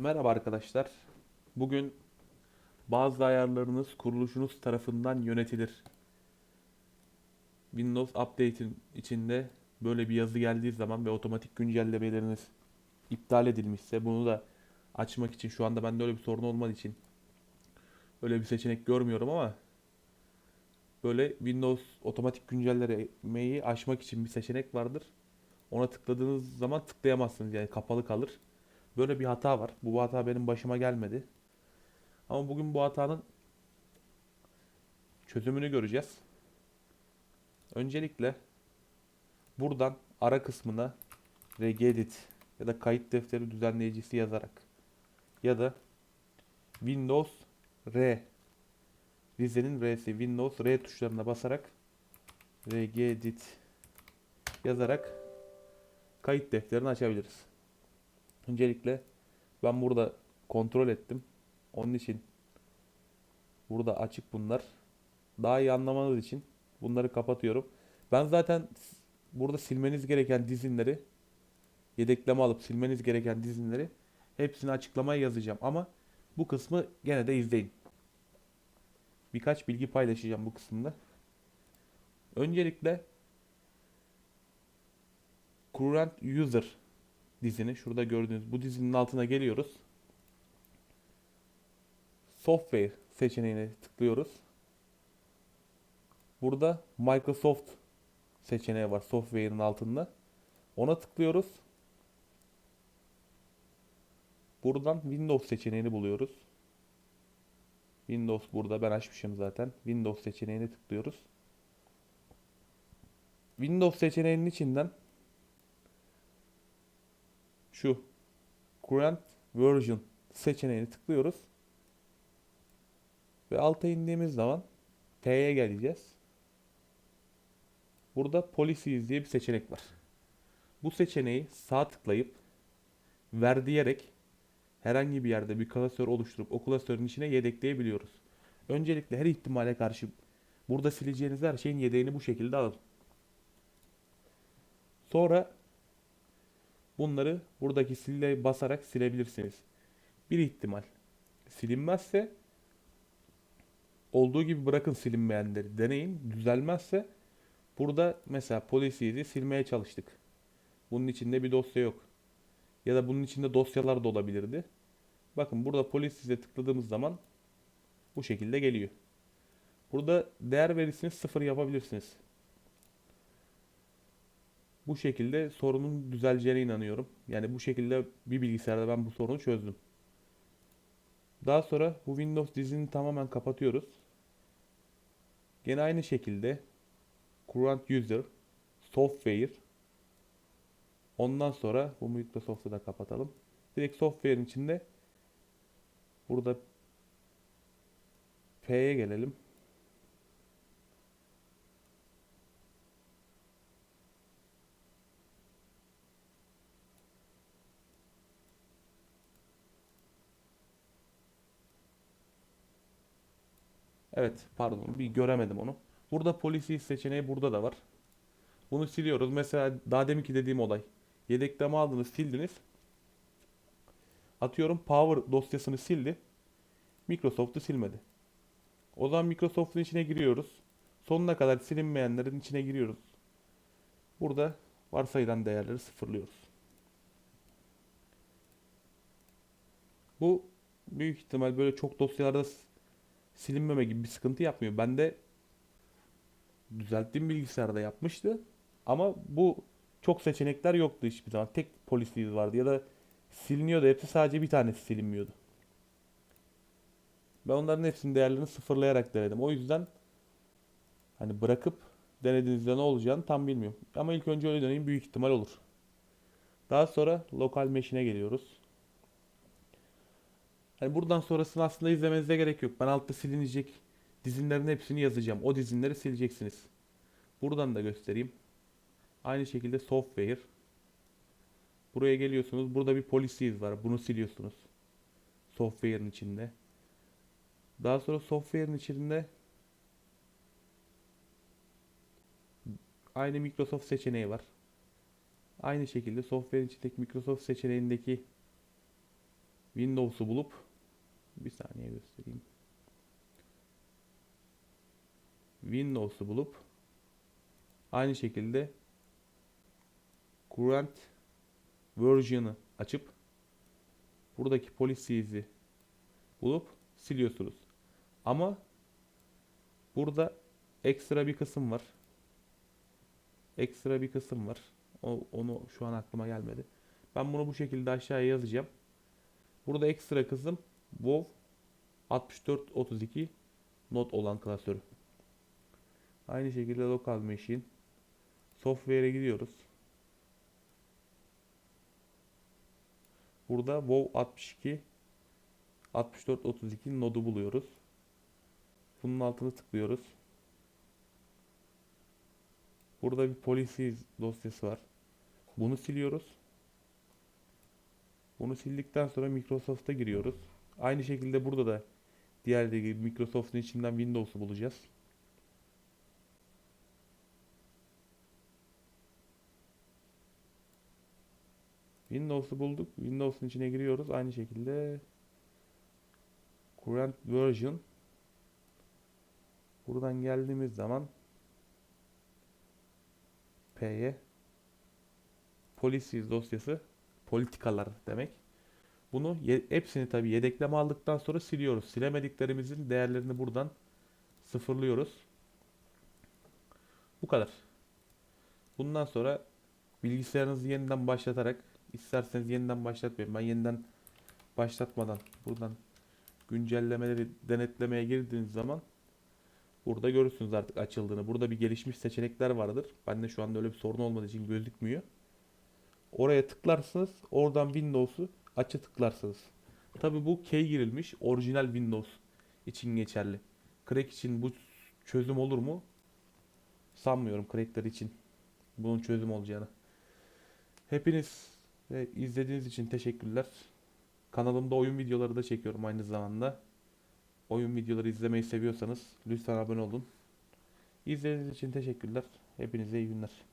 Merhaba arkadaşlar. Bugün bazı ayarlarınız kuruluşunuz tarafından yönetilir. Windows Update'in içinde böyle bir yazı geldiği zaman ve otomatik güncellemeleriniz iptal edilmişse bunu da açmak için şu anda bende öyle bir sorun olmadığı için öyle bir seçenek görmüyorum ama böyle Windows otomatik güncellemeyi açmak için bir seçenek vardır. Ona tıkladığınız zaman tıklayamazsınız yani kapalı kalır. Böyle bir hata var. Bu hata benim başıma gelmedi. Ama bugün bu hatanın çözümünü göreceğiz. Öncelikle buradan ara kısmına regedit ya da kayıt defteri düzenleyicisi yazarak ya da Windows R Rize'nin R'si Windows R tuşlarına basarak regedit yazarak kayıt defterini açabiliriz. Öncelikle ben burada kontrol ettim. Onun için burada açık bunlar. Daha iyi anlamanız için bunları kapatıyorum. Ben zaten burada silmeniz gereken dizinleri yedekleme alıp silmeniz gereken dizinleri hepsini açıklamaya yazacağım ama bu kısmı gene de izleyin. Birkaç bilgi paylaşacağım bu kısımda. Öncelikle current user dizini şurada gördüğünüz bu dizinin altına geliyoruz. Software seçeneğine tıklıyoruz. Burada Microsoft seçeneği var software'ın altında. Ona tıklıyoruz. Buradan Windows seçeneğini buluyoruz. Windows burada ben açmışım zaten. Windows seçeneğine tıklıyoruz. Windows seçeneğinin içinden şu current version seçeneğini tıklıyoruz. Ve alta indiğimiz zaman T'ye geleceğiz. Burada policies diye bir seçenek var. Bu seçeneği sağ tıklayıp ver diyerek herhangi bir yerde bir klasör oluşturup o klasörün içine yedekleyebiliyoruz. Öncelikle her ihtimale karşı burada sileceğiniz her şeyin yedeğini bu şekilde alın. Sonra Bunları buradaki sile basarak silebilirsiniz. Bir ihtimal silinmezse olduğu gibi bırakın silinmeyenleri deneyin. Düzelmezse burada mesela Policies'i silmeye çalıştık. Bunun içinde bir dosya yok. Ya da bunun içinde dosyalar da olabilirdi. Bakın burada Policies'e tıkladığımız zaman bu şekilde geliyor. Burada değer verisini sıfır yapabilirsiniz. Bu şekilde sorunun düzeleceğine inanıyorum. Yani bu şekilde bir bilgisayarda ben bu sorunu çözdüm. Daha sonra bu Windows dizini tamamen kapatıyoruz. Gene aynı şekilde Current User, Software Ondan sonra bu Microsoft'u da kapatalım. Direkt software'in içinde burada P'ye gelelim. Evet, pardon bir göremedim onu. Burada policy seçeneği burada da var. Bunu siliyoruz. Mesela daha deminki dediğim olay. Yedekleme aldınız, sildiniz. Atıyorum Power dosyasını sildi. Microsoft'u silmedi. O zaman Microsoft'un içine giriyoruz. Sonuna kadar silinmeyenlerin içine giriyoruz. Burada varsayılan değerleri sıfırlıyoruz. Bu büyük ihtimal böyle çok dosyalarda silinmeme gibi bir sıkıntı yapmıyor. Ben de düzelttiğim bilgisayarda yapmıştı. Ama bu çok seçenekler yoktu hiçbir zaman. Tek policies vardı ya da siliniyordu. Hepsi sadece bir tanesi silinmiyordu. Ben onların hepsinin değerlerini sıfırlayarak denedim. O yüzden hani bırakıp denediğinizde ne olacağını tam bilmiyorum. Ama ilk önce öyle deneyim büyük ihtimal olur. Daha sonra lokal machine'e geliyoruz. Hani buradan sonrasını aslında izlemenize gerek yok. Ben altta silinecek dizinlerin hepsini yazacağım. O dizinleri sileceksiniz. Buradan da göstereyim. Aynı şekilde software. Buraya geliyorsunuz. Burada bir policies var. Bunu siliyorsunuz. Software'ın içinde. Daha sonra software'ın içinde aynı Microsoft seçeneği var. Aynı şekilde software'in içindeki Microsoft seçeneğindeki Windows'u bulup bir saniye göstereyim. Windows'u bulup aynı şekilde current version'ı açıp buradaki policies'i bulup siliyorsunuz. Ama burada ekstra bir kısım var. Ekstra bir kısım var. O, onu şu an aklıma gelmedi. Ben bunu bu şekilde aşağıya yazacağım. Burada ekstra kısım WoW 6432 not olan klasörü. Aynı şekilde local machine software'e gidiyoruz. Burada WoW 62 6432 nodu buluyoruz. Bunun altını tıklıyoruz. Burada bir policies dosyası var. Bunu siliyoruz. Bunu sildikten sonra Microsoft'a giriyoruz. Aynı şekilde burada da diğer gibi Microsoft'un içinden Windows'u bulacağız. Windows'u bulduk. Windows'un içine giriyoruz. Aynı şekilde current version buradan geldiğimiz zaman P'ye policies dosyası politikalar demek. Bunu hepsini tabi yedekleme aldıktan sonra siliyoruz. Silemediklerimizin değerlerini buradan sıfırlıyoruz. Bu kadar. Bundan sonra bilgisayarınızı yeniden başlatarak isterseniz yeniden başlatmayın. Ben yeniden başlatmadan buradan güncellemeleri denetlemeye girdiğiniz zaman burada görürsünüz artık açıldığını. Burada bir gelişmiş seçenekler vardır. Bende şu anda öyle bir sorun olmadığı için gözükmüyor. Oraya tıklarsınız. Oradan Windows'u açı tıklarsınız. Tabi bu key girilmiş. Orijinal Windows için geçerli. Crack için bu çözüm olur mu? Sanmıyorum crackler için bunun çözüm olacağını. Hepiniz e, izlediğiniz için teşekkürler. Kanalımda oyun videoları da çekiyorum aynı zamanda. Oyun videoları izlemeyi seviyorsanız lütfen abone olun. İzlediğiniz için teşekkürler. Hepinize iyi günler.